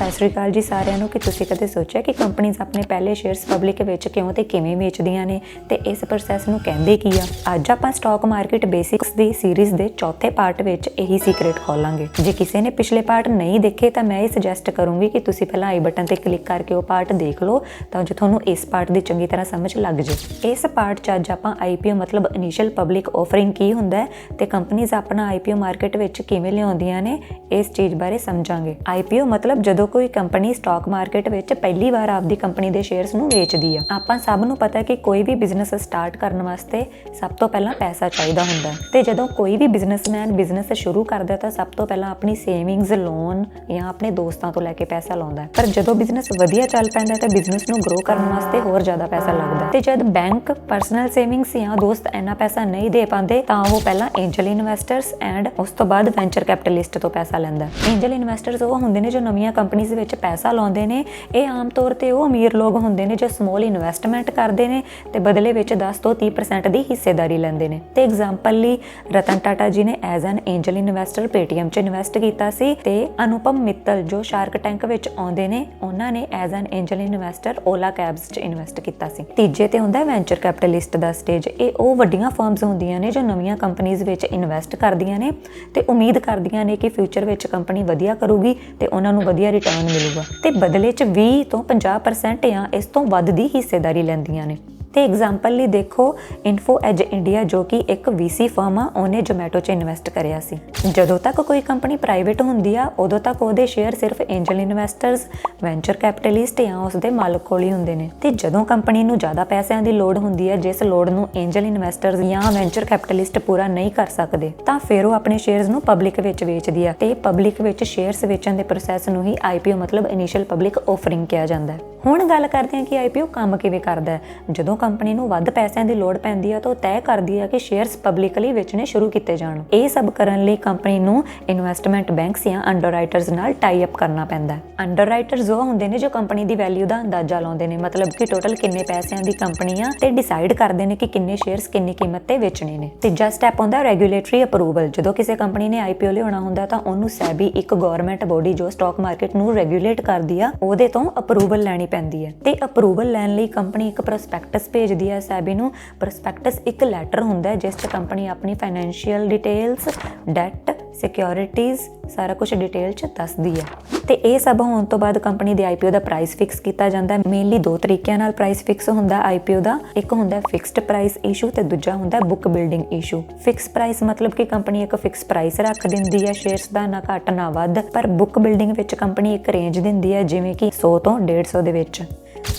ਸਤਿ ਸ਼੍ਰੀ ਅਕਾਲ ਜੀ ਸਾਰਿਆਂ ਨੂੰ। ਕਿ ਤੁਸੀਂ ਕਦੇ ਸੋਚਿਆ ਕਿ ਕੰਪਨੀਆਂ ਆਪਣੇ ਪਹਿਲੇ ਸ਼ੇਅਰਸ ਪਬਲਿਕ ਵਿੱਚ ਕਿਉਂ ਤੇ ਕਿਵੇਂ ਵੇਚਦੀਆਂ ਨੇ? ਤੇ ਇਸ ਪ੍ਰੋਸੈਸ ਨੂੰ ਕਹਿੰਦੇ ਕੀ ਆ? ਅੱਜ ਆਪਾਂ ਸਟਾਕ ਮਾਰਕੀਟ ਬੇਸਿਕਸ ਦੀ ਸੀਰੀਜ਼ ਦੇ ਚੌਥੇ ਪਾਰਟ ਵਿੱਚ ਇਹੀ ਸੀਕ੍ਰੇਟ ਖੋਲਾਂਗੇ। ਜੇ ਕਿਸੇ ਨੇ ਪਿਛਲੇ ਪਾਰਟ ਨਹੀਂ ਦੇਖੇ, ਤਾਂ ਮੈਂ ਇਹ ਸੁਜੈਸਟ ਕਰੂੰਗੀ ਕਿ ਤੁਸੀਂ ਪਹਿਲਾਂ ਆਈ ਬਟਨ ਤੇ ਕਲਿੱਕ ਕਰਕੇ ਉਹ ਪਾਰਟ ਦੇਖ ਲਓ, ਤਾਂ ਜੋ ਤੁਹਾਨੂੰ ਇਸ ਪਾਰਟ ਦੀ ਚੰਗੀ ਤਰ੍ਹਾਂ ਸਮਝ ਲੱਗ ਜੇ ਇਸ ਪਾਰਟ 'ਚ ਅੱਜ ਆਪਾਂ ਆਈਪੀਓ ਮਤਲਬ ਇਨੀਸ਼ੀਅਲ ਪਬਲਿਕ ਆਫਰਿੰਗ ਕੀ ਹੁੰਦਾ ਹੈ ਤੇ ਕੰਪਨੀਆਂ ਆਪਣਾ ਆਈਪੀਓ ਮਾਰਕੀਟ ਵਿੱਚ ਕਿਵੇਂ ਲਿਆਉਂਦੀਆਂ ਨੇ, ਇਸ ਚੀਜ਼ ਬਾਰੇ ਸਮਝਾਂਗੇ। ਆਈਪੀਓ ਮਤਲਬ ਜਦੋਂ ਕੋਈ ਕੰਪਨੀ ਸਟਾਕ ਮਾਰਕੀਟ ਵਿੱਚ ਪਹਿਲੀ ਵਾਰ ਆਪਦੀ ਕੰਪਨੀ ਦੇ ਸ਼ੇਅਰਸ ਨੂੰ ਵੇਚਦੀ ਆ। ਆਪਾਂ ਸਭ ਨੂੰ ਪਤਾ ਕਿ ਕੋਈ ਵੀ ਬਿਜ਼ਨਸ ਸਟਾਰਟ ਕਰਨ ਵਾਸਤੇ ਸਭ ਤੋਂ ਪਹਿਲਾਂ ਪੈਸਾ ਚਾਹੀਦਾ ਹੁੰਦਾ। ਤੇ ਜਦੋਂ ਕੋਈ ਵੀ ਬਿਜ਼ਨਸਮੈਨ ਬਿਜ਼ਨਸ ਸ਼ੁਰੂ ਕਰਦਾ ਤਾਂ ਸਭ ਤੋਂ ਪਹਿਲਾਂ ਆਪਣੀ ਸੇਵਿੰਗਸ ਲੋਨ ਜਾਂ ਆਪਣੇ ਦੋਸਤਾਂ ਤੋਂ ਲੈ ਕੇ ਪੈਸਾ ਲਾਉਂਦਾ। ਪਰ ਜਦੋਂ ਬਿਜ਼ਨਸ ਵਧੀਆ ਚੱਲ ਪੈਂਦਾ ਤਾਂ ਬਿਜ਼ਨਸ ਨੂੰ ਗਰੋ ਕਰਨ ਵਾਸਤੇ ਹੋਰ ਜ਼ਿਆਦਾ ਪੈਸਾ ਲੱਗਦਾ। ਤੇ ਜਦ ਬੈਂਕ ਪਰਸਨਲ ਸੇਵਿੰਗਸ ਜਾਂ ਦੋਸਤ ਇੰਨਾ ਪੈਸਾ ਨਹੀਂ ਦੇ ਪਾਉਂਦੇ, ਤਾਂ ਉਹ ਪਹਿਲਾਂ ਐਂਜਲ ਇਨਵੈਸਟਰਸ ਐਂਡ ਉਸ ਤੋਂ ਬਾਅਦ ਵੈਂਚਰ ਕੈਪੀਟਲਿਸਟ ਤੋਂ ਪੈਸਾ ਲੈਂਦਾ। ਐਂਜਲ ਇਨਵੈਸਟਰਸ ਉਹ ਹੁੰਦੇ ਨੇ ਜੋ ਨਵੀਆਂ ਕੰਪਨੀਆਂ ਵਿੱਚ ਪੈਸਾ ਲਾਉਂਦੇ ਨੇ, ਇਹ ਆਮ ਤੌਰ ਤੇ ਉਹ ਅਮੀਰ ਲੋਕ ਹੁੰਦੇ ਨੇ ਜੋ ਸਮਾਲ ਇਨਵੈਸਟਮੈਂਟ ਕਰਦੇ ਨੇ ਤੇ ਬਦਲੇ ਵਿੱਚ 10 ਤੋਂ 30% ਦੀ ਹਿੱਸੇਦਾਰੀ ਲੈਂਦੇ ਨੇ। ਤੇ ਐਗਜ਼ਾਮਪਲ ਲਈ ਰਤਨ ਟਾਟਾ ਜੀ ਨੇ as an angel investor Paytm 'ਚ ਇਨਵੈਸਟ ਕੀਤਾ ਸੀ ਤੇ ਅਨੁਪਮ ਮਿੱਤਲ ਜੋ ਸ਼ਾਰਕ ਟੈਂਕ ਵਿੱਚ ਆਉਂਦੇ ਨੇ, ਉਹਨਾਂ ਨੇ as an angel investor Ola cabs 'ਚ ਇਨਵੈਸਟ ਕੀਤਾ ਸੀ। ਤੀਜੇ ਤੇ ਹੁੰਦਾ ਵੈਂਚਰ ਕੈਪੀਟਲਿਸਟ ਦਾ ਸਟੇਜ ਇਹ ਉਹ ਵੱਡੀਆਂ ਫਰਮਸ ਹੁੰਦੀਆਂ ਨੇ ਜੋ ਨਵੀਆਂ ਕੰਪਨੀਆਂ ਵਿੱਚ ਇਨਵੈਸਟ ਕਰਦੀਆਂ ਨੇ ਤੇ ਉਮੀਦ ਕਰਦੀਆਂ ਨੇ ਕਿ ਫਿਊਚਰ ਵਿੱਚ ਕੰਪਨੀ ਵਧੀਆ ਕਰੂਗੀ ਤੇ ਉਹਨਾਂ ਨੂੰ ਵਧੀਆ ਰਿਟਰਨ ਮਿਲੂਗਾ। ਤੇ ਬਦਲੇ 'ਚ 20 ਤੋਂ 50% ਜਾਂ ਇਸ ਤੋਂ ਵੱਧ ਦੀ ਹਿੱਸੇਦਾਰੀ ਲੈਂਦੀਆਂ ਨੇ। ਤੇ ਐਗਜ਼ਾਮਪਲ ਲਈ ਦੇਖੋ ਇਨਫੋ ਐਜ ਇੰਡੀਆ ਜੋ ਕਿ ਇੱਕ VC ਫਰਮ ਆ, ਉਹਨੇ ਜੋਮੈਟੋ 'ਚ ਇਨਵੈਸਟ ਕਰਿਆ ਸੀ। ਜਦੋਂ ਤੱਕ ਕੋਈ ਕੰਪਨੀ ਪ੍ਰਾਈਵੇਟ ਹੁੰਦੀ ਆ, ਉਦੋਂ ਤੱਕ ਉਹਦੇ ਸ਼ੇਅਰ ਸਿਰਫ ਐਂਜਲ ਇਨਵੈਸਟਰਸ ਵੈਂਚਰ ਕੈਪੀਟਲਿਸਟ ਜਾਂ ਉਸਦੇ ਮਾਲਕ ਕੋਲ ਹੀ ਹੁੰਦੇ ਨੇ। ਤੇ ਜਦੋਂ ਕੰਪਨੀ ਨੂੰ ਜ਼ਿਆਦਾ ਪੈਸਿਆਂ ਦੀ ਲੋੜ ਹੁੰਦੀ ਹੈ ਜਿਸ ਲੋੜ ਨੂੰ ਐਂਜਲ ਇਨਵੈਸਟਰਸ ਜਾਂ ਵੈਂਚਰ ਕੈਪੀਟਲਿਸਟ ਪੂਰਾ ਨਹੀਂ ਕਰ ਸਕਦੇ, ਤਾਂ ਫਿਰ ਉਹ ਆਪਣੇ ਸ਼ੇਅਰਸ ਨੂੰ ਪਬਲਿਕ ਵਿੱਚ ਵੇਚਦੀ ਆ। ਤੇ ਪਬਲਿਕ ਵਿੱਚ ਸ਼ੇਅਰਸ ਵੇਚਣ ਦੇ ਪ੍ਰੋਸੈਸ ਨੂੰ ਹੀ IPO ਮਤਲਬ ਇਨੀਸ਼ੀਅਲ ਪਬਲਿਕ ਆਫਰਿੰਗ ਕਿਹਾ ਜਾਂਦਾ ਹੈ। ਹੁਣ ਗੱਲ ਕਰਦੇ ਹਾਂ ਕਿ IPO ਕੰਮ ਕਿਵੇਂ ਕਰਦਾ ਹੈ। ਜਦੋਂ ਕੰਪਨੀ ਨੂੰ ਵੱਧ ਪੈਸਿਆਂ ਦੀ ਲੋੜ ਪੈਂਦੀ ਹੈ ਤਾਂ ਉਹ ਤੈਅ ਕਰਦੀ ਹੈ ਕਿ ਸ਼ੇਅਰਸ ਪਬਲਿਕਲੀ ਵੇਚਣੇ ਸ਼ੁਰੂ ਕੀਤੇ ਜਾਣ। ਇਹ ਸਭ ਕਰਨ ਲਈ ਕੰਪਨੀ ਨੂੰ ਇਨਵੈਸਟਮੈਂਟ ਬੈਂਕਸ ਜਾਂ ਅੰਡਰਰਾਈਟਰਸ ਨਾਲ ਟਾਈ ਅਪ ਕਰਨਾ ਪੈਂਦਾ ਹੈ। ਅੰਡਰਰਾਈਟਰਸ ਉਹ ਹੁੰਦੇ ਨੇ ਜੋ ਕੰਪਨੀ ਦੀ ਵੈਲਿਊ ਦਾ ਅੰਦਾਜ਼ਾ ਲਾਉਂਦੇ ਨੇ, ਮਤਲਬ ਕਿ ਟੋਟਲ ਕਿੰਨੇ ਪੈਸਿਆਂ ਦੀ ਕੰਪਨੀ ਆ ਤੇ ਡਿਸਾਈਡ ਕਰਦੇ ਨੇ ਕਿ ਕਿੰਨੇ ਸ਼ੇਅਰਸ ਕਿੰਨੀ ਕੀਮਤ ਤੇ ਵੇਚਣੇ ਨੇ। ਤੀਜਾ ਸਟੈਪ ਹੁੰਦਾ ਰੈਗੂਲੇਟਰੀ ਅਪਰੂਵਲ ਜਦੋਂ ਕਿਸੇ ਕੰਪਨੀ ਨੇ ਆਈਪੀਓ ਲਿਆਉਣਾ ਹੁੰਦਾ ਤਾਂ ਉਹਨੂੰ ਸੈਬੀ ਇੱਕ ਗਵਰਨਮੈਂਟ ਬੋਡੀ ਜੋ ਸਟਾਕ ਮਾਰਕੀਟ ਨੂੰ ਰੈਗੂਲੇਟ ਕਰਦੀ ਆ, ਉਹਦੇ ਤੋਂ ਅਪਰੂਵਲ ਲੈਣੀ ਪੈਂਦੀ ਹੈ। ਤੇ ਅਪਰੂਵਲ ਲੈਣ ਲਈ ਕੰਪਨੀ ਇੱਕ ਪ੍ਰੋਸਪੈਕਟਸ ਭੇਜਦੀ ਹੈ ਸੈਬੀ ਨੂੰ। ਪ੍ਰੋਸਪੈਕਟਸ ਇੱਕ ਲੈਟਰ ਹੁੰਦਾ ਹੈ, ਜਿਸ 'ਚ ਕੰਪਨੀ ਆਪਣੀ ਫਾਈਨੈਂਸ਼ੀਅਲ ਡਿਟੇਲਸ ਡੈਟ ਸਿਕਿਉਰਿਟੀਜ਼ ਸਾਰਾ ਕੁਝ ਡਿਟੇਲ 'ਚ ਦੱਸਦੀ ਹੈ ਤੇ ਇਹ ਸਭ ਹੋਣ ਤੋਂ ਬਾਅਦ ਕੰਪਨੀ ਦੇ ਆਈਪੀਓ ਦਾ ਪ੍ਰਾਈਸ ਫਿਕਸ ਕੀਤਾ ਜਾਂਦਾ ਹੈ। ਮੇਨਲੀ ਦੋ ਤਰੀਕਿਆਂ ਨਾਲ ਪ੍ਰਾਈਸ ਫਿਕਸ ਹੁੰਦਾ ਆਈਪੀਓ ਦਾ। ਇੱਕ ਹੁੰਦਾ ਫਿਕਸਡ ਪ੍ਰਾਈਸ ਇਸ਼ੂ ਤੇ ਦੂਜਾ ਹੁੰਦਾ book building issue fix price ਮਤਲਬ ਕਿ ਕੰਪਨੀ ਇੱਕ ਫਿਕਸ ਪ੍ਰਾਈਸ ਰੱਖ ਦਿੰਦੀ ਹੈ ਸ਼ੇਅਰਸ ਦਾ ਨਾ ਘਟ ਨਾ ਵੱਧ। ਪਰ ਬੁੱਕ ਬਿਲਡਿੰਗ ਵਿੱਚ ਕੰਪਨੀ ਇੱਕ ਰੇਂਜ ਦਿੰਦੀ ਹੈ ਜਿਵੇਂ ਕਿ 100 ਤੋਂ 150 ਦੇ ਵਿੱਚ।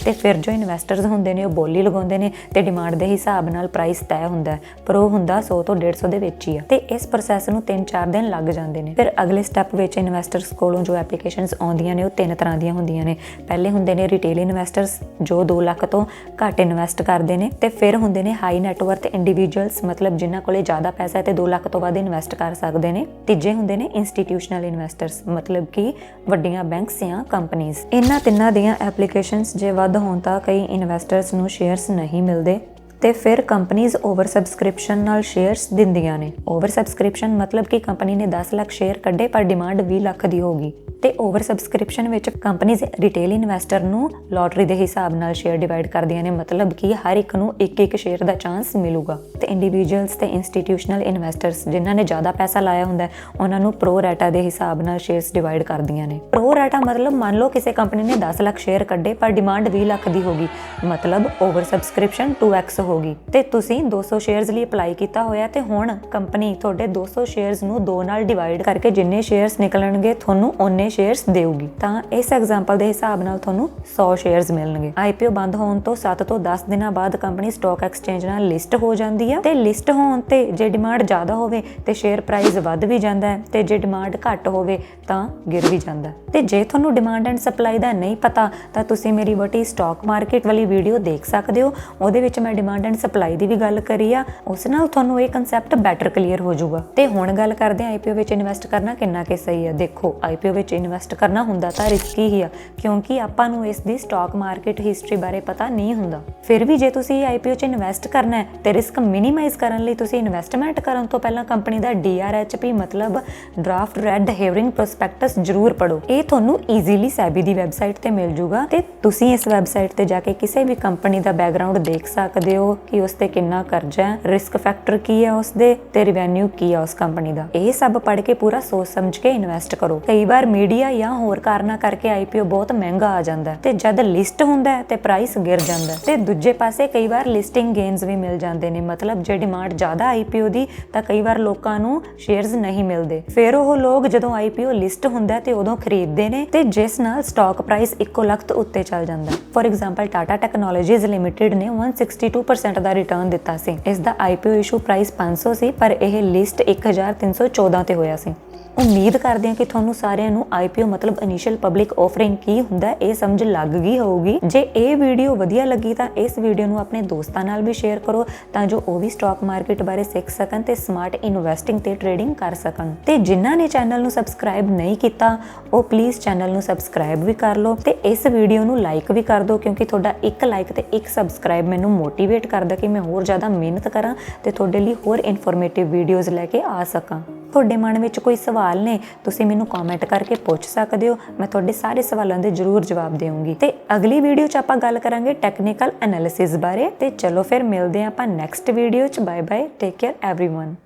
ਤੇ ਫਿਰ ਜੋ ਇਨਵੈਸਟਰਸ ਹੁੰਦੇ ਨੇ, ਉਹ ਬੋਲੀ ਲਗਾਉਂਦੇ ਨੇ ਤੇ ਡਿਮਾਂਡ ਦੇ ਹਿਸਾਬ ਨਾਲ ਪ੍ਰਾਈਸ ਤੈਅ ਹੁੰਦਾ ਹੈ। ਪਰ ਉਹ ਹੁੰਦਾ 100 ਤੋਂ 150 ਦੇ ਵਿੱਚ ਹੀ ਆ। ਤੇ ਇਸ ਪ੍ਰੋਸੈਸ ਨੂੰ 3-4 ਦਿਨ ਲੱਗ ਜਾਂਦੇ ਨੇ। ਫਿਰ ਅਗਲੇ ਸਟੈਪ ਵਿੱਚ ਇਨਵੈਸਟਰਸ ਕੋਲੋਂ ਜੋ ਐਪਲੀਕੇਸ਼ਨਸ ਆਉਂਦੀਆਂ ਨੇ, ਉਹ ਤਿੰਨ ਤਰ੍ਹਾਂ ਦੀਆਂ ਹੁੰਦੀਆਂ ਨੇ। ਪਹਿਲੇ ਹੁੰਦੇ ਨੇ ਰਿਟੇਲ ਇਨਵੈਸਟਰਸ ਜੋ 2 ਲੱਖ ਤੋਂ ਘੱਟ ਇਨਵੈਸਟ ਕਰਦੇ ਨੇ ਤੇ ਫਿਰ ਹੁੰਦੇ ਨੇ ਹਾਈ ਨੈਟਵਰਥ ਇੰਡੀਵਿਜੂਅਲਸ ਮਤਲਬ ਜਿਨ੍ਹਾਂ ਕੋਲੇ ਜ਼ਿਆਦਾ ਪੈਸਾ ਹੈ ਤੇ 2 ਲੱਖ ਤੋਂ ਵੱਧ ਇਨਵੈਸਟ ਕਰ ਸਕਦੇ ਨੇ। ਤੀਜੇ ਹੁੰਦੇ ਨੇ ਇੰਸਟੀਟਿਊਸ਼ਨਲ ਇਨਵੈਸਟਰਸ ਮਤਲਬ ਕਿ ਵੱਡੀਆਂ ਬੈਂਕਸ ਜਾਂ ਕੰਪਨੀਆਂ ਇਹਨਾਂ ਤਿੰਨਾਂ ਦੀਆਂ ਐਪਲੀਕੇਸ਼ਨਸ ਜੇ ਵੱਧ ਵੱਧ ਹੋਣ ਤਾਂ ਕਈ ਇਨਵੈਸਟਰਸ ਨੂੰ ਸ਼ੇਅਰਸ ਨਹੀਂ ਮਿਲਦੇ। ਤੇ ਫਿਰ ਕੰਪਨੀਆਂ ਓਵਰ ਸਬਸਕ੍ਰਿਪਸ਼ਨ ਨਾਲ ਸ਼ੇਅਰਸ ਦਿੰਦੀਆਂ ਨੇ। ਓਵਰ ਸਬਸਕ੍ਰਿਪਸ਼ਨ ਮਤਲਬ ਕਿ ਕੰਪਨੀ ਨੇ 10 ਲੱਖ ਸ਼ੇਅਰ ਕੱਢੇ, ਪਰ ਡਿਮਾਂਡ 20 ਲੱਖ ਦੀ ਹੋਗੀ ਤੇ ਓਵਰ ਸਬਸਕ੍ਰਿਪਸ਼ਨ ਵਿੱਚ ਕੰਪਨੀਆਂ ਰਿਟੇਲ ਇਨਵੈਸਟਰ ਨੂੰ ਲੋਟਰੀ ਦੇ ਹਿਸਾਬ ਨਾਲ ਸ਼ੇਅਰ ਡਿਵਾਈਡ ਕਰਦੀਆਂ ਨੇ। ਮਤਲਬ ਕਿ ਹਰ ਇੱਕ ਨੂੰ ਇੱਕ ਇੱਕ ਸ਼ੇਅਰ ਦਾ ਚਾਂਸ ਮਿਲੂਗਾ। ਤੇ ਇੰਡੀਵਿਜੂਅਲਸ ਤੇ ਇੰਸਟੀਟਿਊਸ਼ਨਲ ਇਨਵੈਸਟਰਸ ਜਿਨ੍ਹਾਂ ਨੇ ਜ਼ਿਆਦਾ ਪੈਸਾ ਲਾਇਆ ਹੁੰਦਾ ਉਹਨਾਂ ਨੂੰ ਪ੍ਰੋ ਰੈਟਾ ਦੇ ਹਿਸਾਬ ਨਾਲ ਸ਼ੇਅਰਸ ਡਿਵਾਈਡ ਕਰਦੀਆਂ ਨੇ। ਪ੍ਰੋ ਰੈਟਾ ਮਤਲਬ ਮੰਨ ਲਓ ਕਿਸੇ ਕੰਪਨੀ ਨੇ 10 ਲੱਖ ਸ਼ੇਅਰ ਕੱਢੇ, ਪਰ ਡਿਮਾਂਡ 20 ਲੱਖ ਦੀ ਹੋਗੀ ਮਤਲਬ ਓਵਰ ਸਬਸਕ੍ਰਿਪਸ਼ਨ 2x ਹੋਗੀ। ਤੇ ਤੁਸੀਂ 200 ਸ਼ੇਅਰਸ ਲਈ ਅਪਲਾਈ ਕੀਤਾ ਹੋਇਆ ਤੇ ਹੁਣ ਕੰਪਨੀ ਤੁਹਾਡੇ 200 ਸ਼ੇਅਰਸ ਨੂੰ 2 ਨਾਲ ਡਿਵਾਈਡ ਕਰਕੇ ਜਿੰਨੇ ਸ਼ੇਅਰਸ ਨਿਕਲਣਗੇ ਤੁਹਾਨੂੰ ਓਨੇ ਸ਼ੇਅਰਸ ਦੇਊਗੀ। ਤਾਂ ਇਸ ਐਗਜ਼ਾਮਪਲ ਦੇ ਹਿਸਾਬ ਨਾਲ ਤੁਹਾਨੂੰ 100 ਸ਼ੇਅਰਸ ਮਿਲਣਗੇ। ਆਈਪੀਓ ਬੰਦ ਹੋਣ ਤੋਂ 7 ਤੋਂ 10 ਦਿਨਾਂ ਬਾਅਦ ਕੰਪਨੀ ਸਟਾਕ ਐਕਸਚੇਂਜ ਨਾਲ ਲਿਸਟ ਹੋ ਜਾਂਦੀ ਹੈ ਤੇ ਲਿਸਟ ਹੋਣ ਤੇ ਜੇ ਡਿਮਾਂਡ ਜ਼ਿਆਦਾ ਹੋਵੇ ਤੇ ਸ਼ੇਅਰ ਪ੍ਰਾਈਸ ਵੱਧ ਵੀ ਜਾਂਦਾ ਹੈ ਤੇ ਜੇ ਡਿਮਾਂਡ ਘੱਟ ਹੋਵੇ ਤਾਂ ਗਿਰ ਵੀ ਜਾਂਦਾ ਤੇ ਜੇ ਤੁਹਾਨੂੰ ਡਿਮਾਂਡ ਐਂਡ ਸਪਲਾਈ ਦਾ ਨਹੀਂ ਪਤਾ ਤਾਂ ਤੁਸੀਂ ਮੇਰੀ ਵਟੀ ਸਟਾਕ ਮਾਰਕੀਟ ਵਾਲੀ ਵੀਡੀਓ ਦੇਖ ਸਕਦੇ ਹੋ। ਉਹਦੇ ਵਿੱਚ ਮੈਂ ਡਿਮਾਂਡ ਡਿਮਾਂਡ ਐਂਡ ਸਪਲਾਈ ਦੀ ਵੀ ਗੱਲ ਕਰੀ ਆ, ਉਸ ਨਾਲ ਤੁਹਾਨੂੰ ਇਹ ਕਨਸੈਪਟ ਬੈਟਰ ਕਲੀਅਰ ਹੋ ਜਾਊਗਾ। ਤੇ ਹੁਣ ਗੱਲ ਕਰਦੇ ਆ ਆਈਪੀਓ ਵਿੱਚ ਇਨਵੈਸਟ ਕਰਨਾ ਕਿੰਨਾ ਕਿ ਸਹੀ ਆ। ਦੇਖੋ ਆਈਪੀਓ ਵਿੱਚ ਇਨਵੈਸਟ ਕਰਨਾ ਹੁੰਦਾ ਤਾਂ ਰਿਸਕੀ ਹੀ ਆ, ਕਿਉਂਕਿ ਆਪਾਂ ਨੂੰ ਇਸ ਦੀ ਸਟਾਕ ਮਾਰਕੀਟ ਹਿਸਟਰੀ ਬਾਰੇ ਪਤਾ ਨਹੀਂ ਹੁੰਦਾ। ਫਿਰ ਵੀ ਜੇ ਤੁਸੀਂ ਆਈਪੀਓ 'ਚ ਇਨਵੈਸਟ ਕਰਨਾ ਹੈ, ਤੇ ਰਿਸਕ ਮਿਨੀਮਾਈਜ਼ ਕਰਨ ਲਈ ਤੁਸੀਂ ਇਨਵੈਸਟਮੈਂਟ ਕਰਨ ਤੋਂ ਪਹਿਲਾਂ ਕੰਪਨੀ ਦਾ DRHP ਮਤਲਬ ਡਰਾਫਟ ਰੈਡ ਹੇਅਰਿੰਗ ਪ੍ਰੋਸਪੈਕਟਸ ਜ਼ਰੂਰ ਪੜੋ ਇਹ ਤੁਹਾਨੂੰ ਈਜ਼ੀਲੀ ਸੈਬੀ ਦੀ ਵੈਬਸਾਈਟ ਤੇ ਮਿਲ ਜੂਗਾ, ਤੇ ਤੁਸੀਂ ਇਸ ਵੈਬਸਾਈਟ ਤੇ ਜਾ ਕੇ ਕਿਸੇ ਵੀ ਕੰਪਨੀ ਦਾ ਬੈਕਗ੍ਰਾਉਂਡ ਦੇਖ ਸਕਦੇ ਹੋ ਕਿ ਉਸ ਤੇ ਕਿੰਨਾ ਕਰਜ਼ਾ ਹੈ ਰਿਸਕ ਫੈਕਟਰ ਕੀ ਹੈ ਉਸ ਦੇ ਤੇ ਰਿਵੈਨਿਊ ਕੀ ਹੈ ਉਸ ਕੰਪਨੀ ਦਾ। ਇਹ ਸਭ ਪੜ੍ਹ ਕੇ ਪੂਰਾ ਸੋਚ ਸਮਝ ਕੇ ਇਨਵੈਸਟ ਕਰੋ। ਕਈ ਵਾਰ ਮੀਡੀਆ ਜਾਂ ਹੋਰ ਕਾਰਨਾਂ ਕਰਕੇ ਆਈਪੀਓ ਬਹੁਤ ਮਹਿੰਗਾ ਆ ਜਾਂਦਾ ਤੇ ਜਦ ਲਿਸਟ ਹੁੰਦਾ ਹੈ ਤੇ ਪ੍ਰਾਈਸ ਗਿਰ ਜਾਂਦਾ ਤੇ ਦੂਜੇ ਪਾਸੇ ਕਈ ਵਾਰ ਲਿਸਟਿੰਗ ਗੇਨਸ ਵੀ ਮਿਲ ਜਾਂਦੇ ਨੇ। ਮਤਲਬ ਜੇ ਡਿਮਾਂਡ ਜ਼ਿਆਦਾ ਆਈਪੀਓ ਦੀ ਤਾਂ ਕਈ ਵਾਰ ਲੋਕਾਂ ਨੂੰ ਸ਼ੇਅਰਸ ਨਹੀਂ ਮਿਲਦੇ। ਫਿਰ ਉਹ ਲੋਕ ਜਦੋਂ ਆਈਪੀਓ ਲਿਸਟ ਹੁੰਦਾ ਤੇ ਉਦੋਂ ਖਰੀਦਦੇ ਨੇ ਤੇ ਜਿਸ ਨਾਲ ਸਟਾਕ ਪ੍ਰਾਈਸ ਇੱਕੋ ਲਖਤ ਉੱਤੇ ਚੱਲ ਜਾਂਦਾ for example Tata technologies limited ਨੇ 162% ਦਾ ਰਿਟਰਨ ਦਿੱਤਾ ਸੀ। ਇਸ ਦਾ ਆਈਪੀਓ ਇਸ਼ੂ ਪ੍ਰਾਈਸ 500 ਸੀ ਪਰ ਇਹ ਲਿਸਟ 1314 ਤੇ ਹੋਇਆ ਸੀ। ਉਮੀਦ ਕਰਦੇ ਹਾਂ ਕਿ ਤੁਹਾਨੂੰ ਸਾਰਿਆਂ ਨੂੰ ਆਈਪੀਓ ਮਤਲਬ ਇਨੀਸ਼ੀਅਲ ਪਬਲਿਕ ਆਫਰਿੰਗ ਕੀ ਹੁੰਦਾ, ਇਹ ਸਮਝ ਲੱਗ ਗਈ ਹੋਊਗੀ। ਜੇ ਇਹ ਵੀਡੀਓ ਵਧੀਆ ਲੱਗੀ ਤਾਂ ਇਸ ਵੀਡੀਓ ਨੂੰ ਆਪਣੇ ਦੋਸਤਾਂ ਨਾਲ ਵੀ ਸ਼ੇਅਰ ਕਰੋ, ਤਾਂ ਜੋ ਉਹ ਵੀ ਸਟਾਕ ਮਾਰਕੀਟ ਬਾਰੇ ਸਿੱਖ ਸਕਣ ਤੇ ਸਮਾਰਟ ਇਨਵੈਸਟਿੰਗ ਤੇ ਟ੍ਰੇਡਿੰਗ ਕਰ ਸਕਣ। ਤੇ ਜਿਨ੍ਹਾਂ ਨੇ ਚੈਨਲ ਨੂੰ ਸਬਸਕ੍ਰਾਈਬ ਨਹੀਂ ਕੀਤਾ, ਉਹ ਪਲੀਜ਼ ਚੈਨਲ ਨੂੰ ਸਬਸਕ੍ਰਾਈਬ ਵੀ ਕਰ ਲਓ ਤੇ ਇਸ ਵੀਡੀਓ ਨੂੰ ਲਾਈਕ ਵੀ ਕਰ ਦਿਓ, ਕਿਉਂਕਿ ਤੁਹਾਡਾ ਇੱਕ ਲਾਈਕ ਤੇ ਇੱਕ ਸਬਸਕ੍ਰਾਈਬ ਮੈਨੂੰ ਮੋਟੀਵੇਟ ਕਰਦਾ ਕਿ ਮੈਂ ਹੋਰ ਜ਼ਿਆਦਾ ਮਿਹਨਤ ਕਰਾਂ ਤੇ ਤੁਹਾਡੇ ਲਈ ਹੋਰ ਇਨਫੋਰਮੇਟਿਵ ਵੀਡੀਓਜ਼ ਲੈ ਕੇ ਆ ਸਕਾਂ ਤੁਹਾਡੇ ਮਨ ਵਿੱਚ ਕੋਈ ਸਵਾਲ ਨੇ ਤੁਸੀਂ ਮੈਨੂੰ ਕਮੈਂਟ ਕਰਕੇ ਪੁੱਛ ਸਕਦੇ ਹੋ ਮੈਂ ਤੁਹਾਡੇ ਸਾਰੇ ਸਵਾਲਾਂ ਦੇ ਜ਼ਰੂਰ ਜਵਾਬ ਦੇਵਾਂਗੀ ਤੇ ਅਗਲੀ ਵੀਡੀਓ 'ਚ ਆਪਾਂ ਗੱਲ ਕਰਾਂਗੇ ਟੈਕਨੀਕਲ ਐਨਾਲਿਸਿਸ ਬਾਰੇ ਤੇ ਚਲੋ ਫਿਰ ਮਿਲਦੇ ਹਾਂ ਆਪਾਂ ਨੈਕਸਟ ਵੀਡੀਓ 'ਚ bye bye take care everyone